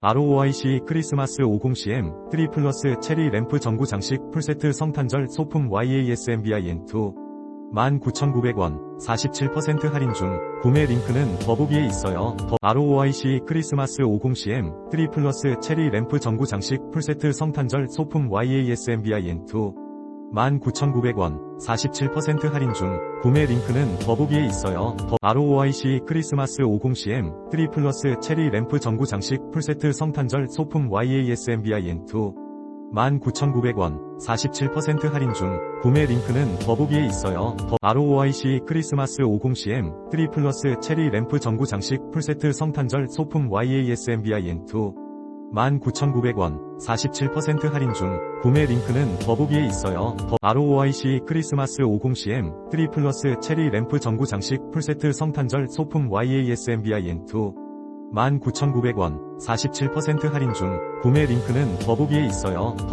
ROIC 크리스마스 50cm 3 플러스 체리 램프 전구 장식 풀세트 성탄절 소품 YASMBIN2 19,900원 47% 할인 중 구매 링크는 더보기에 있어요. 더 ROIC 크리스마스 50cm 3 플러스 체리 램프 전구 장식 풀세트 성탄절 소품 YASMBIN2 19,900원 47% 할인 중 구매 링크는 더보기에 있어요. 더 ROIC 크리스마스 50cm 3 플러스 체리 램프 전구 장식 풀세트 성탄절 소품 YASMBIN2 19,900원 47% 할인 중 구매 링크는 더보기에 있어요. 더 ROIC 크리스마스 50cm 3 플러스 체리 램프 전구 장식 풀세트 성탄절 소품 YASMBIN2 19,900원 47% 할인 중 구매 링크는 더보기에 있어요. 더 ROIC 크리스마스 50cm 3 플러스 체리 램프 전구 장식 풀세트 성탄절 소품 YASMBIN2 19,900원 47% 할인 중 구매 링크는 더보기에 있어요. 더